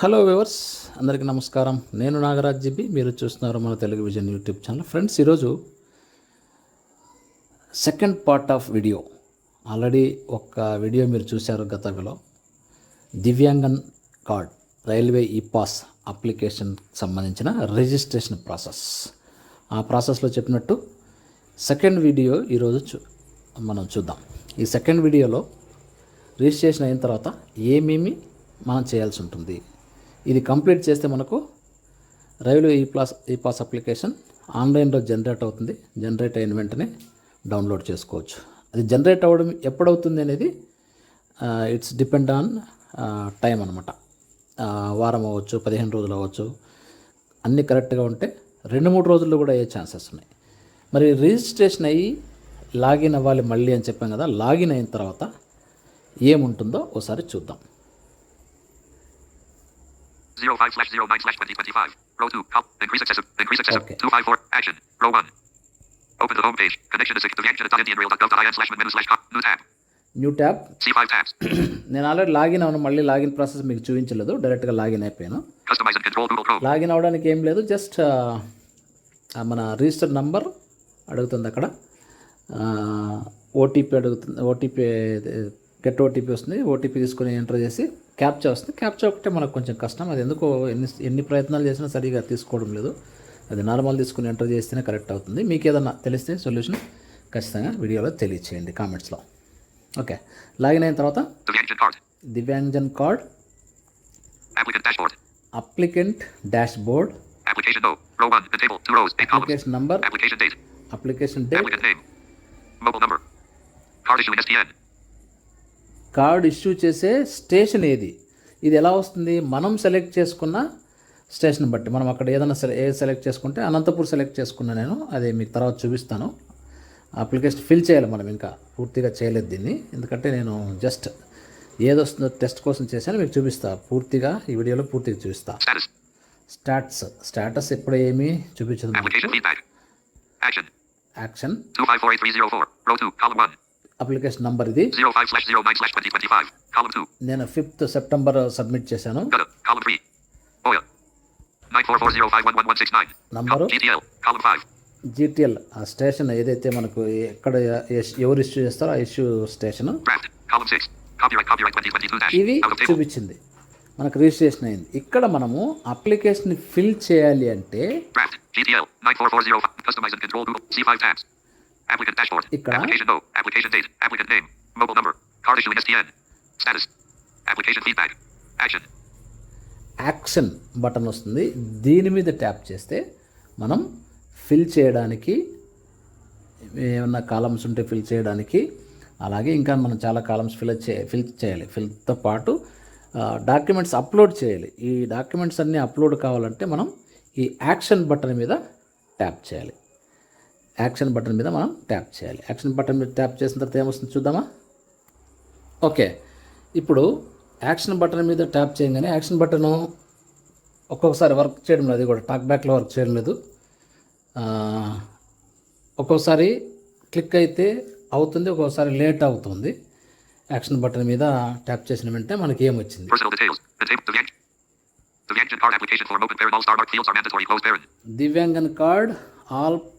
Hello viewers అందరికీ నమస్కారం. నేను నాగరాజ్ జిబి మీరు చూస్తున్నారు మన Telugu vision YouTube channel. Friends ఈరోజు second part of video already ఒక వీడియో మీరు చూశారు గతంలో. Divyangan card railway e pass application సంబంధించిన రిజిస్ట్రేషన్ ప్రాసెస్ ఆ ప్రాసెస్లో చెప్పినట్టు సెకండ్ వీడియో ఈరోజు చూ మనం చూద్దాం. ఈ సెకండ్ వీడియోలో రిజిస్ట్రేషన్ అయిన తర్వాత ఏమేమి మనం చేయాల్సి ఉంటుంది? ఇది కంప్లీట్ చేస్తే మనకు రైల్వే ఈ ప్లాస్ ఈ పాస్ అప్లికేషన్ ఆన్లైన్లో జనరేట్ అవుతుంది. జనరేట్ అయిన వెంటనే డౌన్లోడ్ చేసుకోవచ్చు. అది జనరేట్ అవ్వడం ఎప్పుడవుతుంది అనేది ఇట్స్ డిపెండ్ ఆన్ టైం అనమాట వారం అవ్వచ్చు పదిహేను రోజులు అవ్వచ్చు అన్నీ కరెక్ట్గా ఉంటే రెండు మూడు రోజుల్లో కూడా అయ్యే ఛాన్సెస్ ఉన్నాయి. మరి రిజిస్ట్రేషన్ అయ్యి లాగిన్ అవ్వాలి మళ్ళీ అని చెప్పాం కదా లాగిన్ అయిన తర్వాత ఏముంటుందో ఒకసారి చూద్దాం. 05 slash 09 slash 2025. Row 2. Col- increase accessible. Increase accessible. Okay. 254. Action. Row 1. Open the home page. Connection to Indianrail.gov.in slash menu slash. New tab. New tab C5 tabs. నేను ఆల్రెడీ లాగిన్ అవును మళ్ళీ లాగిన్ ప్రాసెస్ మీకు చూపించలేదు డైరెక్ట్గా login అయిపోయాను. Login అవ్వడానికి ఏం లేదు జస్ట్ మన రిజిస్టర్ నంబర్ అడుగుతుంది అక్కడ ఓటీపీ అడుగుతుంది ఓటీపీ గెట్ ఓటీపీ వస్తుంది ఓటీపీ తీసుకొని ఎంటర్ చేసి క్యాప్చా వస్తుంది క్యాప్చా ఒకటే మనకు కొంచెం కష్టం అది ఎందుకో ఎన్ని ఎన్ని ప్రయత్నాలు చేసినా సరిగా తీసుకోవడం లేదు అది నార్మల్ తీసుకుని ఎంటర్ చేస్తేనే కరెక్ట్ అవుతుంది మీకు ఏదన్నా తెలిస్తే సొల్యూషన్ ఖచ్చితంగా వీడియోలో తెలియచేయండి కామెంట్స్లో ఓకే లాగిన్ అయిన తర్వాత. Divyangjan card. Applicant dashboard Application no. Row 1. The table. Two rows. Eight columns. Application number. Application date number. Card issuing STN. Card issue చేసే స్టేషన్ ఏది? ఇది ఎలా వస్తుంది? మనం సెలెక్ట్ చేసుకున్న స్టేషన్ బట్టి. మనం అక్కడ ఏదైనా సెల ఏ సెలెక్ట్ చేసుకుంటే అనంతపూర్ సెలెక్ట్ చేసుకున్నా నేను. అది మీకు తర్వాత చూపిస్తాను. అప్లికేషన్ ఫిల్ చేయాలి మనం ఇంకా. పూర్తిగా చేయలేదు దీన్ని. ఎందుకంటే నేను జస్ట్ ఏదొస్తుందో టెస్ట్ కోసం చేశాను. మీకు చూపిస్తా. పూర్తిగా ఈ వీడియోలో పూర్తిగా చూపిస్తా. స్టాట్స్. స్టాటస్ ఎప్పుడు ఏమీ చూపించదు. Action 2548304. Row 2. Column 1. Application number ఇది 05 slash 09 slash 2025. Column 2. నేను ఫిఫ్త్ సెప్టెంబర్ సబ్మిట్ చేశాను Gutta. Column 3. Oya. 944051169. Number GTL. Column 5. GTL ఆ స్టేషన్ ఏదైతే మనకు ఎక్కడ ఎవరు ఇష్యూ చేస్తారో ఆ issue station Draft. Column 6. Copyright. Copyright 2022 dash. ఇవి. చూపించింది మనకు రిజిస్ట్రేషన్ అయింది ఇక్కడ మనము అప్లికేషన్ ఫిల్ చేయాలి అంటే Applicant dashboard. ఇక్కడ Application no. Application date. Applicant name. Mobile number. Card issuing STN. Status. Application feedback. Action. Action button వస్తుంది దీని మీద ట్యాప్ చేస్తే మనం ఫిల్ చేయడానికి ఏమన్నా కాలమ్స్ ఉంటే ఫిల్ చేయడానికి అలాగే ఇంకా మనం చాలా కాలమ్స్ ఫిల్ చే ఫిల్ చేయాలి ఫిల్తో పాటు డాక్యుమెంట్స్ అప్లోడ్ చేయాలి ఈ డాక్యుమెంట్స్ అన్నీ అప్లోడ్ కావాలంటే మనం ఈ యాక్షన్ బటన్ మీద ట్యాప్ చేయాలి యాక్షన్ బటన్ మీద మనం ట్యాప్ చేయాలి. యాక్షన్ బటన్ మీద ట్యాప్ చేసిన తర్వాత ఏమొస్తుంది చూద్దామా? ఓకే. ఇప్పుడు యాక్షన్ బటన్ మీద ట్యాప్ చేయగానే యాక్షన్ బటన్ ఒక్కొక్కసారి వర్క్ చేయడం లేదు అది కూడా టాక్ బ్యాక్లో వర్క్ చేయడం లేదు. ఆ, ఒక్కొక్కసారి క్లిక్ అయితే అవుతుంది ఒక్కొక్కసారి లేట్ అవుతుంది. యాక్షన్ బటన్ మీద ట్యాప్ చేసిన వెంటనే మనకి ఏమొచ్చింది? Personal details. The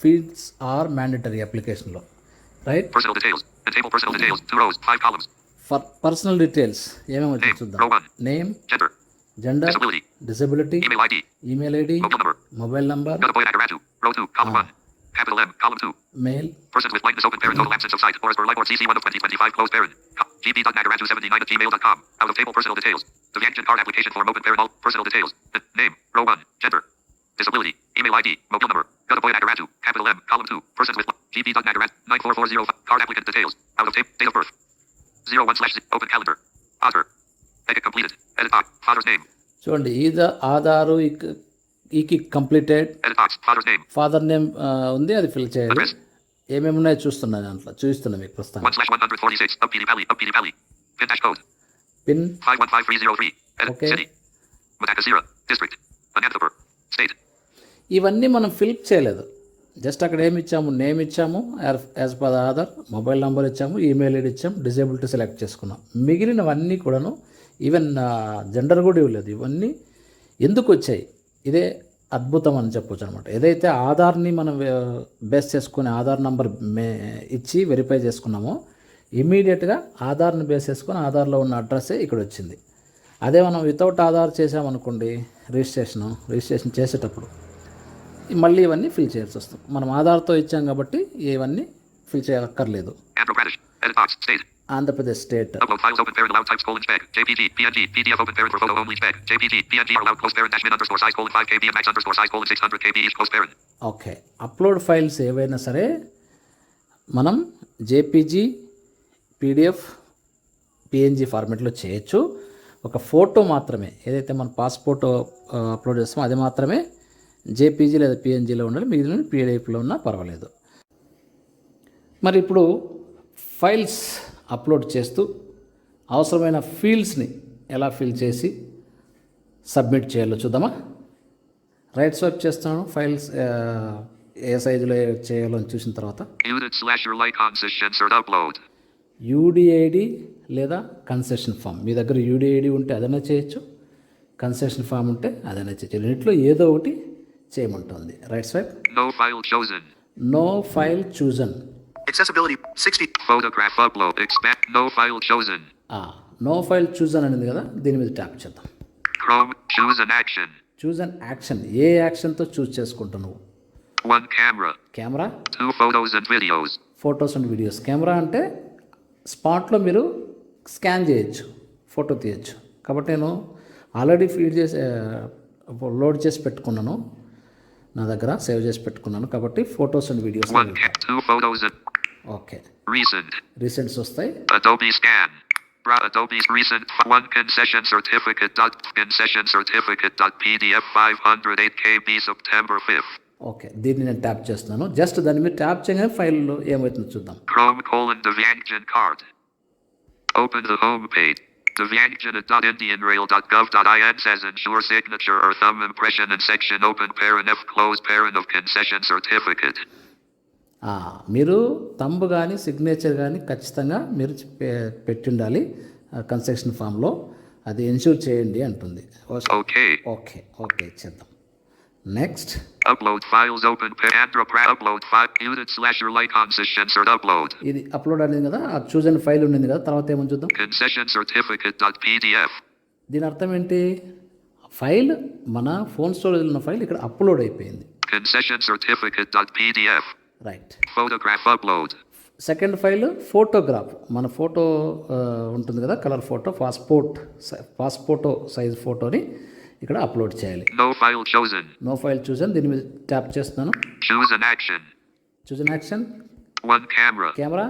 fields are mandatory. Close parent. Divyangan card all fields are mandatory అప్లికేషన్లో right Personal details. The table. Personal details. Two rows. Five columns. For personal details ఏమేమి వచ్చింది Row చూద్దాం 1. Name Gender. Gender Disability. Disability Email ID. Email ID Mobile number. Mobile number Gutta boy Agaratu. Row 2. Column 1. Capital M. Column 2. Male Person with blindness open parent total absence of sight or as per life or CC1 of 2025 close parent. Co- gb.nagaratu79 at gmail.com. Out of table personal details. The Yankton card application form open parent all personal details. The name. Row 1. Gender. Disability. Email ID. Mobile number. Gutta boy Agaratu. Capital M. Column 2. Person with gb.nagarat 94405. Card applicant details. Out of tape. Date of birth. 01 slash z- open calendar. Oscar. Edit completed. Edit box. Father's name. చూడండి ఈద ఆధారు ఈకి completed Edit box. Father's name. Father name ఉంది అది fill చేయాలి Address. ఏమేమి ఉన్నాయో చూస్తున్నాను దాంట్లో చూపిస్తున్నా మీకు ప్రస్తుతం 1 slash 146. Up Petey Valley. Up Petey Valley. Pin dash code. Pin 515303. Edit. ఇవన్నీ మనం ఫిల్ చేయలేదు. జస్ట్ అక్కడ ఏమి ఇచ్చాము? నేమ్ ఇచ్చాము as per Aadhaar mobile number ఇచ్చాము ఈమెయిల్ ఐడి ఇచ్చాము డిజేబిలిటీ సెలెక్ట్ చేసుకున్నాం. మిగిలినవన్నీ కూడాను ఈవెన్ జెండర్ uh, కూడా ఇవ్వలేదు. ఇవన్నీ ఎందుకు వచ్చాయి? ఇదే అద్భుతం అని చెప్పొచ్చు అనమాట ఏదైతే ఆధార్ని మనం uh, బేస్ చేసుకుని ఆధార్ నంబర్ మే ఇచ్చి వెరిఫై చేసుకున్నామో ఇమీడియట్గా ఆధార్ని బేస్ చేసుకొని ఆధార్లో ఉన్న అడ్రస్సే ఇక్కడ వచ్చింది. అదే మనం వితౌట్ ఆధార్ చేసామనుకోండి రిజిస్ట్రేషన్ రిజిస్ట్రేషన్ చేసేటప్పుడు. మళ్ళీ ఇవన్నీ ఫిల్ చేయాల్సి వస్తుంది. మనం ఆధార్తో ఇచ్చాం కాబట్టి ఇవన్నీ ఫిల్ చేయక్కర్లేదు. Andhra Pradesh state. Okay. Upload files ఏవైనా సరే మనం జేపీజీ పీడిఎఫ్ పిఎన్జీ ఫార్మెట్లో చేయొచ్చు. ఒక ఫోటో మాత్రమే ఏదైతే మన పాస్పోర్ట్ అప్లోడ్ uh, చేస్తామో అది మాత్రమే జేపీజీ లేదా పిఎన్జీలో ఉండాలి మిగిలిన పీడిఎఫ్లో ఉన్నా పర్వాలేదు. మరి ఇప్పుడు ఫైల్స్ అప్లోడ్ చేస్తూ అవసరమైన ఫీల్డ్స్ని ఎలా ఫిల్ చేసి సబ్మిట్ చేయాలో చూద్దామా? రైట్ స్వైప్ చేస్తాను ఫైల్స్ ఏ సైజులో చేయాలో అని చూసిన తర్వాత. యూడిఐడి లేదా కన్సెషన్ ఫామ్ మీ దగ్గర యూడిఐడి ఉంటే అదైనా చేయొచ్చు కన్సెషన్ ఫామ్ ఉంటే అదైనా చేయొచ్చు. రెండిట్లో ఏదో ఒకటి చేయమంటుంది right swipe No file chosen. No file chosen Accessibility 60. Photograph upload. Expand. No file chosen. No file chosen అనేది కదా దీని మీద ట్యాప్ చేద్దాం Chrome. Choose an action. Choose an action ఏ యాక్షన్తో చూస్ చేసుకుంటావు నువ్వు One camera. Camera Two photos and videos. Photos and videos camera అంటే స్పాట్లో మీరు స్కాన్ చేయొచ్చు ఫోటో తీయచ్చు కాబట్టి నేను ఆల్రెడీ ఫీడ్ చేసి లోడ్ చేసి పెట్టుకున్నాను నా దగ్గర సేవ్ చేసి పెట్టుకున్నాను కాబట్టి photos and videos One ca- two photos and okay recent. Recents వస్తాయి Adobe scan. Bra- Adobe's recent f- one concession certificate dot concession certificate dot PDF 508 KB September 5th. Okay దీన్ని నేను ట్యాప్ చేస్తున్నాను just దాని మీద tap చేయగానే ఫైల్లో ఏమవుతుందో చూద్దాం Chrome colon Devyangjan card. Open the home page. Devyangjan.indianrail.gov.in says ensure signature or thumb impression in section open parent F close parent of concession certificate. మీరు తంబు కానీ సిగ్నేచర్ కానీ ఖచ్చితంగా మీరు పెట్టి ఉండాలి కన్స్ట్రక్షన్ ఫామ్లో అది ఎన్ష్యూర్ చేయండి అంటుంది Okay. ఓకే ఓకే చేద్దాం next Upload files open pra- upload file unit slash your icon insert upload. ఇది అప్లోడ్ అనేది కదా ఆ చూజన్ ఫైల్ ఉండింది కదా తర్వాత ఏమని చూద్దాం Concession certificate dot PDF. దీని అర్థం ఏంటి ఫైల్ మన ఫోన్ స్టోరేజ్ ఉన్న ఫైల్ ఇక్కడ అప్లోడ్ అయిపోయింది Concession certificate dot PDF. Right Photograph upload. Second file photograph మన ఫోటో ఉంటుంది కదా కలర్ ఫోటో పాస్పోర్ట్ పాస్పోర్టో సైజ్ ఫోటోని ఇక్కడ అప్లోడ్ చేయాలి No file chosen. No file చూసాను దీని మీద ట్యాప్ చేస్తున్నాను Choose an action. చూసిన action One camera. Camera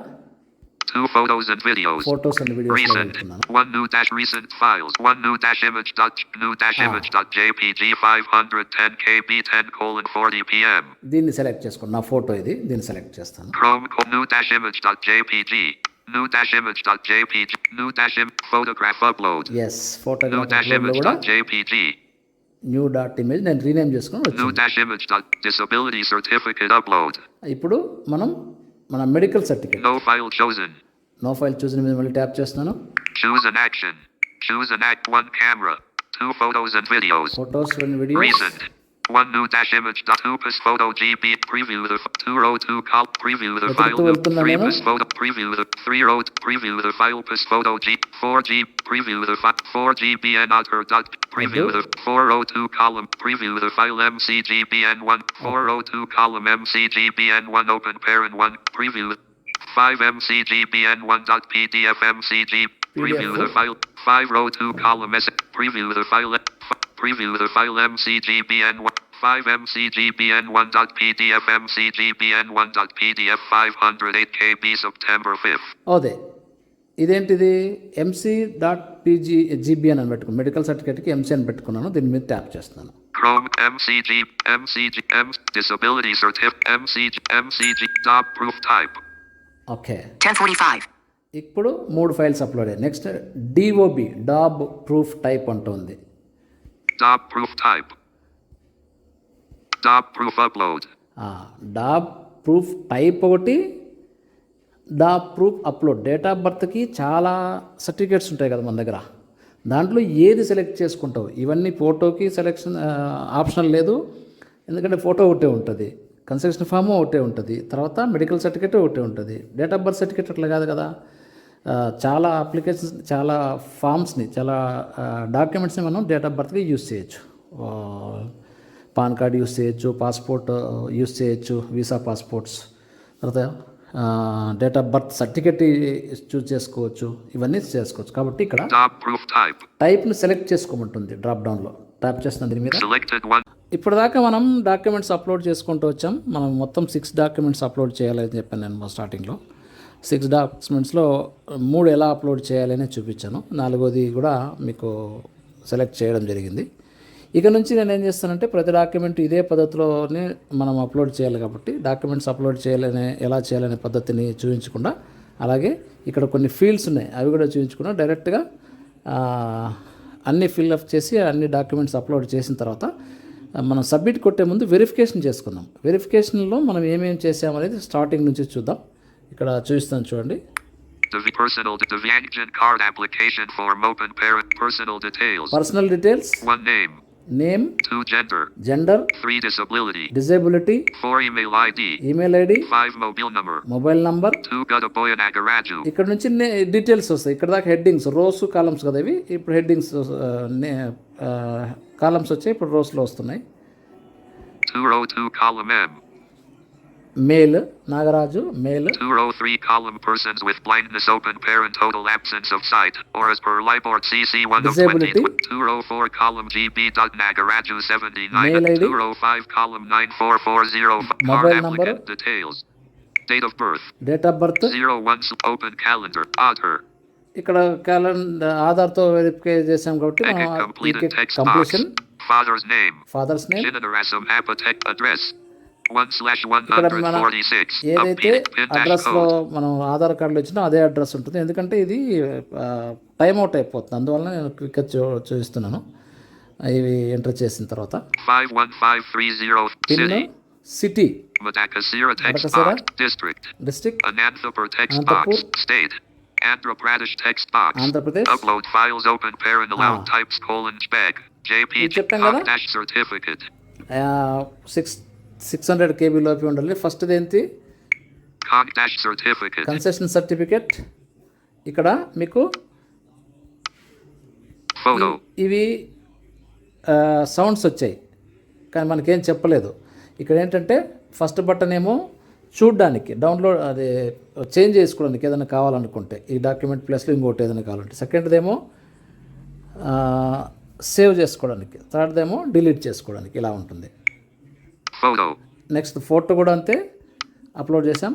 Two photos and videos. Photos and videos Recent. పెడుతున్నాను One new dash recent files. One new dash image dot new dash Ah. image dot JPG 510 KB 10 colon 40 PM. దీన్ని select చేసుకోండి నా photo ఇది దీన్ని select చేస్తాను Chrome co- new dash image dot JPG. New dash image dot JPG. New dash im photograph upload. Yes New photograph dash అప్లోడ్లో image కూడా dot JPG. new dot image నేను rename చేసుకుని New వచ్చింది dash image dot disability certificate upload. ఇప్పుడు మనం మన medical certificate No file chosen. No file chosen మీద మళ్ళీ tap చేస్తున్నాను Choose an action. Choose an act. One camera. Two photos and videos. Photos and videos Recent. one new dash image dot opus photo GB preview the two row two call preview the file three plus photo preview the three row preview the file plus photo G four G preview the file four GBN outer dot preview the four row two column preview the file MCGBN one four row two column MCGBN one open parent one preview five MCGBN one dot PDF MCG preview the file five row two column S preview the file preview the file MCGBN one five MCGBN one dot PDF MCGBN one dot PDF five hundred eight KB September fifth. అదే ఇదేంటిది MC dot PG GB అని పెట్టుకున్నాను medical సర్టిఫికేట్కి MC అని పెట్టుకున్నాను దీని మీద tap చేస్తున్నాను Chrome MCG MCG M disability certificate MCG MCG job proof type. Okay 1045. ఇప్పుడు మూడు ఫైల్స్ అప్లోడ్ అయ్యాయి next DOB DOB proof type అంటుంది Job proof type. DOB proof upload DOB proof type ఒకటి DOB proof upload date of బర్త్కి చాలా certificates ఉంటాయి కదా మన దగ్గర. దాంట్లో ఏది సెలెక్ట్ చేసుకుంటావు? ఇవన్నీ ఫోటోకి సెలెక్షన్ ఆప్షన్ లేదు. ఎందుకంటే ఫోటో ఒకటే ఉంటుంది. కన్స్ట్రక్షన్ ఫామ్ ఒకటే ఉంటుంది. తర్వాత మెడికల్ సర్టిఫికేట్ ఒకటే ఉంటుంది. డేట్ ఆఫ్ బర్త్ సర్టిఫికేట్ అట్లా కాదు కదా. చాలా అప్లికేషన్స్ చాలా ఫామ్స్ని చాలా డాక్యుమెంట్స్ని మనం డేట్ ఆఫ్ బర్త్కి యూస్ చేయొచ్చు. పాన్ కార్డ్ యూస్ చేయొచ్చు పాస్పోర్ట్ యూస్ చేయొచ్చు వీసా పాస్పోర్ట్స్. తర్వాత date of birth certificate choose చేసుకోవచ్చు ఇవన్నీ చేసుకోవచ్చు. కాబట్టి ఇక్కడ. టైప్ని సెలెక్ట్ చేసుకోమంటుంది డ్రాప్ డౌన్లో. ట్యాప్ చేస్తున్న దీని మీద. One. ఇప్పటిదాకా మనం డాక్యుమెంట్స్ అప్లోడ్ చేసుకుంటూ వచ్చాం. మనం మొత్తం సిక్స్ డాక్యుమెంట్స్ అప్లోడ్ చేయాలని చెప్పాను నేను స్టార్టింగ్లో సిక్స్ డాక్యుమెంట్స్లో మూడు ఎలా అప్లోడ్ చేయాలని చూపించాను. నాలుగోది కూడా మీకు సెలెక్ట్ చేయడం జరిగింది. ఇక నుంచి నేను ఏం చేస్తానంటే ప్రతి డాక్యుమెంట్ ఇదే పద్ధతిలోనే మనం అప్లోడ్ చేయాలి కాబట్టి డాక్యుమెంట్స్ అప్లోడ్ చేయాలనే ఎలా చేయాలనే పద్ధతిని చూపించకుండా అలాగే ఇక్కడ కొన్ని ఫీల్డ్స్ ఉన్నాయి అవి కూడా చూపించకుండా డైరెక్ట్గా అన్ని ఫిల్అప్ చేసి అన్ని డాక్యుమెంట్స్ అప్లోడ్ చేసిన తర్వాత మనం సబ్మిట్ కొట్టే ముందు వెరిఫికేషన్ చేసుకుందాం వెరిఫికేషన్లో మనం ఏమేమి చేసామనేది స్టార్టింగ్ నుంచి చూద్దాం ఇక్కడ చూపిస్తాను చూడండి. Personal details. Name Two gender. Gender Three disability. Disability Four email ID. Email ID Five mobile number. Mobile number Two Gadaboya Nagaraju. ఇక్కడ నుంచి డీటెయిల్స్ వస్తాయి ఇక్కడ దాకా హెడ్డింగ్స్ రోస్ కాలమ్స్ కదా ఇవి ఇప్పుడు హెడ్డింగ్స్ కాలమ్స్ వచ్చాయి ఇప్పుడు రోస్లో వస్తున్నాయి Two row two column M. Male Nagaraju male Two row three column persons with blindness open parent total absence of sight or as per Libor CC one of twenty. Disability. Two row four column GB dot Nagaraju seventy Mail nine. ID. Two row five column nine four four zero. Card Mobile number. applicant details. Date of birth. Date of birth Zero one s- open calendar. Otter. ఇక్కడ calendar ఆధార్తో verify చేసాం కాబట్టి Ecke మనం completed text box. Completion Father's name. Father's name Shinanarasam ఇక్కడ మన. ఏదైతే అడ్రస్లో. మనం ఆధార్ కార్డులో ఇచ్చినా అదే అడ్రస్ ఉంటుంది ఎందుకంటే ఇది టైం అవుట్ అయిపోతుంది అందువల్ల నేను క్విక్గా చూ చూపిస్తున్నాను ఇవి ఎంటర్ చేసిన తర్వాత. Pin. City. District. Andhra Pradesh Ah. types colon spec. JPG ఇది చెప్పాం కదా? dash certificate. Six six hundred KB లోపి ఉండాలి. ఫస్ట్ది ఏంటి. కన్సెషన్ సర్టిఫికేట్ ఇక్కడ మీకు. ఇవి సౌండ్స్ వచ్చాయి. కానీ మనకేం చెప్పలేదు. ఇక్కడ ఏంటంటే ఫస్ట్ బటన్ ఏమో చూడడానికి డౌన్లోడ్ అది చేంజ్ చేసుకోవడానికి ఏదైనా కావాలనుకుంటే ఈ డాక్యుమెంట్ ప్లస్లో ఇంకోటి ఏదైనా కావాలంటే. సెకండ్దేమో సేవ్ చేసుకోవడానికి. థర్డ్దేమో డిలీట్ చేసుకోవడానికి ఇలా ఉంటుంది. Photo. నెక్స్ట్ ఫోటో కూడా అంతే అప్లోడ్ చేసాం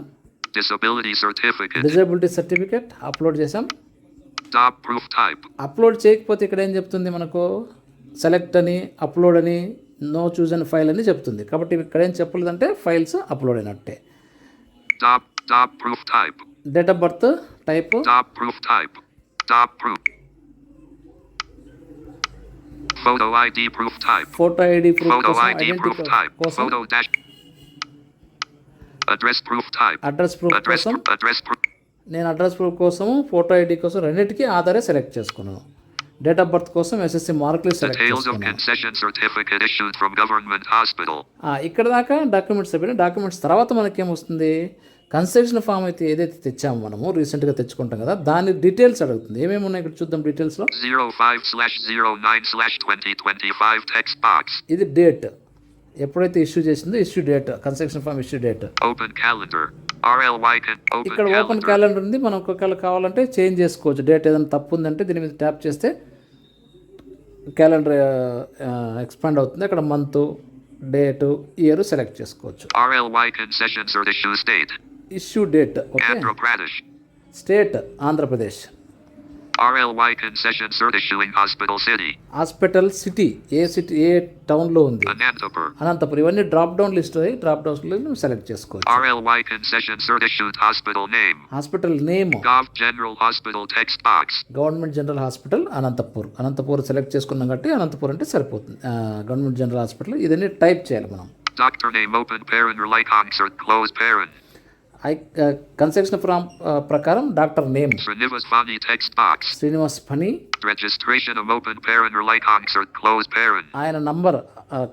Disability certificate. Disability certificate upload చేసాం Dot proof type. అప్లోడ్ చేయకపోతే ఇక్కడ ఏం చెప్తుంది మనకు సెలెక్ట్ అని అప్లోడ్ అని నో చూజ్ అని ఫైల్ అని చెప్తుంది కాబట్టి ఇక్కడ ఏం చెప్పలేదంటే ఫైల్స్ అప్లోడ్ అయినట్టే Dot dot proof type. Date of birth type Dot proof type. Dot proof. Photo ID proof type. Photo ID proof Photo కోసం ID proof type. కోసం Photo dash. Address proof type. Address proof Address కోసం address proof. నేను address proof కోసము photo ID కోసం రెండింటికి ఆధారే select చేసుకున్నాను date of birth కోసం ఎస్ఎస్సి మార్కులు సెలెక్ట్ చేసుకున్నాను ఇక్కడ దాకా డాక్యుమెంట్స్ అయిపోయినాయి డాక్యుమెంట్స్ తర్వాత మనకేమొస్తుంది కన్స్ట్రక్షన్ ఫామ్ అయితే ఏదైతే తెచ్చామో మనము రీసెంట్గా తెచ్చుకుంటాం కదా దాని డీటెయిల్స్ అడుగుతుంది. ఏమేమి ఉన్నాయి ఇక్కడ చూద్దాం డీటెయిల్స్లో? 05 slash 09 slash 2025 text box. ఇది డేట్. ఎప్పుడైతే ఇష్యూ చేసిందో issue date. Construction form issue date. ఇక్కడ ఓపెన్. క్యాలెండర్ ఉంది. మనం ఒకవేళ కావాలంటే చేంజ్ చేసుకోవచ్చు. డేట్ ఏదైనా తప్పు ఉందంటే దీని మీద ట్యాప్ చేస్తే క్యాలెండర్ ఎక్స్పాండ్ అవుతుంది. అక్కడ మంత్ డేటు ఇయర్ సెలెక్ట్ చేసుకోవచ్చు. Cert. Issue date okay. State Andhra Pradesh RLY concession cert issuing hospital city. Hospital city ఏ సిటీ ఏ టౌన్లో ఉంది Anantapur. అనంతపురం ఇవన్నీ డ్రాప్ డౌన్ లిస్ట్ అయ్యి డ్రాప్ డౌన్ సెలెక్ట్ చేసుకోవచ్చు RLY concession cert issued hospital name. Hospital name Gov General Hospital text box. Government general hospital Anantapur Anantapur select చేసుకున్నాం కాబట్టి అనంతపూర్ అంటే సరిపోతుంది ఆ, గవర్నమెంట్ జనరల్ హాస్పిటల్ ఇదన్నీ టైప్ చేయాలి మనం Doctor name open parent or like concert close parent. I conception from ప్రకారం doctor name. Srinivas Phani text box Srinivas Phani registration of open parent like answer close parent ఆయన number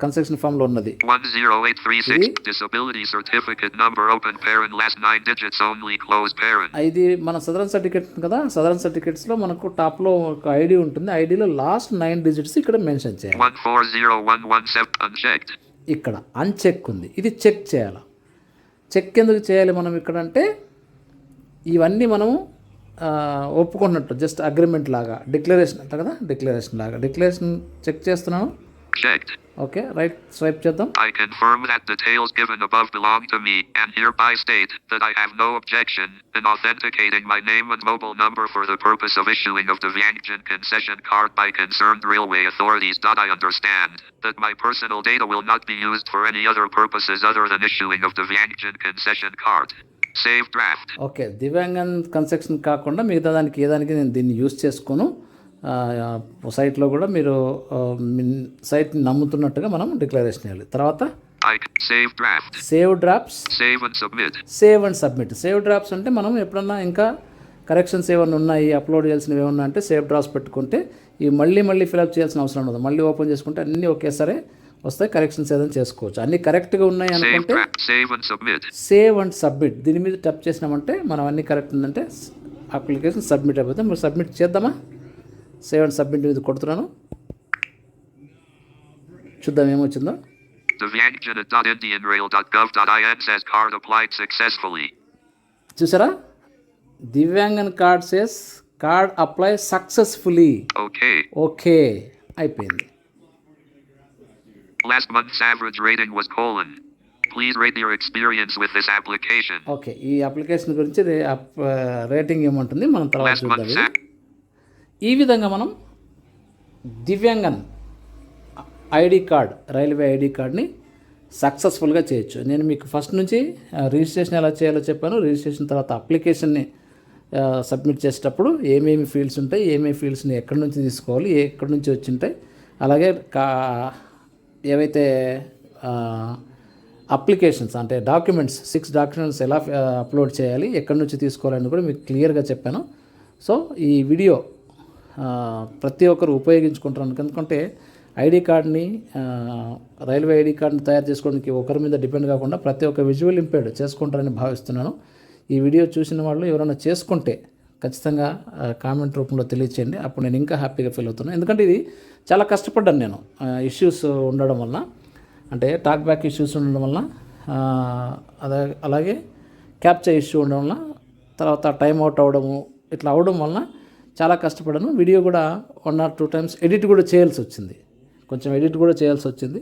conception ఫామ్లో ఉన్నది. 10836 disability certificate number open parent last 9 digits only close parent ఇది మన southern certificate కదా SADAREM సర్టిఫికెట్స్లో మనకు టాప్లో ఒక ఐడి ఉంటుంది. ఐడి లో లాస్ట్ 9 డిజిట్స్ ఇక్కడ మెన్షన్ చేయాలి. 140117 అన్చెక్ ఇక్కడ అన్ చెక్ ఉంది. ఇది చెక్ చేయాలి? చెక్ ఎందుకు చేయాలి మనం ఇక్కడ అంటే ఇవన్నీ మనము ఒప్పుకున్నట్టు జస్ట్ అగ్రిమెంట్ లాగా డిక్లరేషన్ అంట కదా డిక్లరేషన్ లాగా. డిక్లరేషన్ చెక్ చేస్తున్నాను. ఓకే రైట్ స్వైప్ చేద్దాం I confirm that details given above belong to me and hereby state that I have no objection in authenticating my name and mobile number for the purpose of issuing of the Vyangjan concession card by concerned railway authorities. I understand that my personal data will not be used for any other purposes other than issuing of the Vyangjan concession card. Save draft. Okay Divyangan construction కాకుండా మిగతా దానికి ఏ దానికి నేను దీన్ని use చేసుకోను సైట్లో కూడా మీరు సైట్ని నమ్ముతున్నట్టుగా మనం డిక్లరేషన్ చేయాలి. తర్వాత. Save drafts. Save and submit save drafts అంటే మనం ఎప్పుడన్నా ఇంకా కరెక్షన్స్ ఏమైనా ఉన్నాయి అప్లోడ్ చేయాల్సినవి ఏమన్నా అంటే సేవ్ డ్రాప్స్ పెట్టుకుంటే ఇవి మళ్ళీ మళ్ళీ ఫిలప్ చేయాల్సిన అవసరం ఉండదు. మళ్ళీ ఓపెన్ చేసుకుంటే అన్నీ ఒకేసారి వస్తాయి కరెక్షన్స్ ఏదైనా చేసుకోవచ్చు. అన్నీ కరెక్ట్గా ఉన్నాయి అనుకుంటే. సేవ్ అండ్ సబ్మిట్ దీని మీద టచ్ చేసినామంటే మనం అన్నీ కరెక్ట్ ఉందంటే అప్లికేషన్ సబ్మిట్ అయిపోతే. మరి సబ్మిట్ చేద్దామా? సేవ్ అండ్ సబ్మిట్ మీద కొడుతున్నాను చూద్దాం ఏమొచ్చిందో. చూసారా దివ్యాంగన్ card says card apply successfully Okay. Okay అయిపోయింది Last month's average rating was colon. Please rate your experience with this application. Okay ఈ అప్లికేషన్ గురించి రేటింగ్ ఏమంటుంది మనం తర్వాత చూద్దాం ఇది. ఈ విధంగా మనం Divyangan ID card railway ID కార్డ్ని సక్సెస్ఫుల్గా చేయొచ్చు. నేను మీకు ఫస్ట్ నుంచి రిజిస్ట్రేషన్ ఎలా చేయాలో చెప్పాను. రిజిస్ట్రేషన్ తర్వాత అప్లికేషన్ని సబ్మిట్ చేసేటప్పుడు ఏమేమి ఫీల్డ్స్ ఉంటాయి ఏమేమి ఫీల్డ్స్ని ఎక్కడి నుంచి తీసుకోవాలి ఏ- ఎక్కడి నుంచి వచ్చి ఉంటాయి అలాగే కా ఏవైతే అప్లికేషన్స్ అంటే డాక్యుమెంట్స్ సిక్స్ డాక్యుమెంట్స్ ఎలా అప్లోడ్ చేయాలి ఎక్కడి నుంచి తీసుకోవాలని కూడా మీకు క్లియర్గా చెప్పాను. సో ఈ వీడియో ప్రతి ఒక్కరు ఉపయోగించుకుంటున్నాను. ఎందుకంటే ఐడి కార్డ్ని రైల్వే ఐడి కార్డ్ని తయారు చేసుకోవడానికి ఒకరి మీద డిపెండ్ కాకుండా ప్రతి ఒక్క విజువల్ ఇంపేర్డ్ చేసుకుంటారని భావిస్తున్నాను. ఈ వీడియో చూసిన వాళ్ళు ఎవరైనా చేసుకుంటే ఖచ్చితంగా కామెంట్ రూపంలో తెలియచేయండి. అప్పుడు నేను ఇంకా హ్యాపీగా ఫీల్ అవుతున్నాను. ఎందుకంటే ఇది చాలా కష్టపడ్డాను నేను ఇష్యూస్ ఉండడం వలన. అంటే టాక్ బ్యాక్ ఇష్యూస్ ఉండడం వలన అదే అలాగే క్యాప్చర్ ఇష్యూ ఉండడం వలన తర్వాత టైం అవుట్ అవ్వడము ఇట్లా అవ్వడం వలన చాలా కష్టపడాను. వీడియో కూడా one or two times edit కూడా చేయాల్సి వచ్చింది. కొంచెం ఎడిట్ కూడా చేయాల్సి వచ్చింది.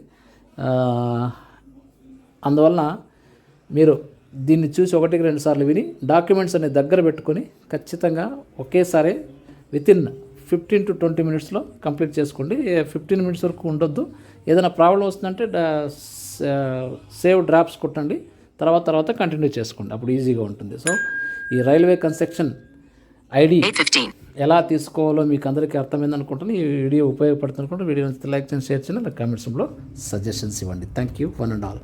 అందువలన మీరు దీన్ని చూసి ఒకటికి రెండు సార్లు విని డాక్యుమెంట్స్ అనేది దగ్గర పెట్టుకొని ఖచ్చితంగా ఒకేసారి వితిన్ ఫిఫ్టీన్ టు ట్వంటీ మినిట్స్లో కంప్లీట్ చేసుకోండి. ఫిఫ్టీన్ మినిట్స్ వరకు ఉండొద్దు. ఏదైనా ప్రాబ్లం వస్తుందంటే సేవ్ డ్రాప్స్ కొట్టండి. తర్వాత తర్వాత కంటిన్యూ చేసుకోండి. అప్పుడు ఈజీగా ఉంటుంది. సో ఈ రైల్వే కన్స్ట్రక్షన్ ఐడి 815. ఎలా తీసుకోవాలో మీకు అందరికీ అర్థమైంది అనుకుంటున్నాను. ఈ వీడియో ఉపయోగపడుతుంది అనుకుంటే వీడియో లైక్ చేసి షేర్ చేయండి కామెంట్స్లో సజెషన్స్ ఇవ్వండి. Thank you one and all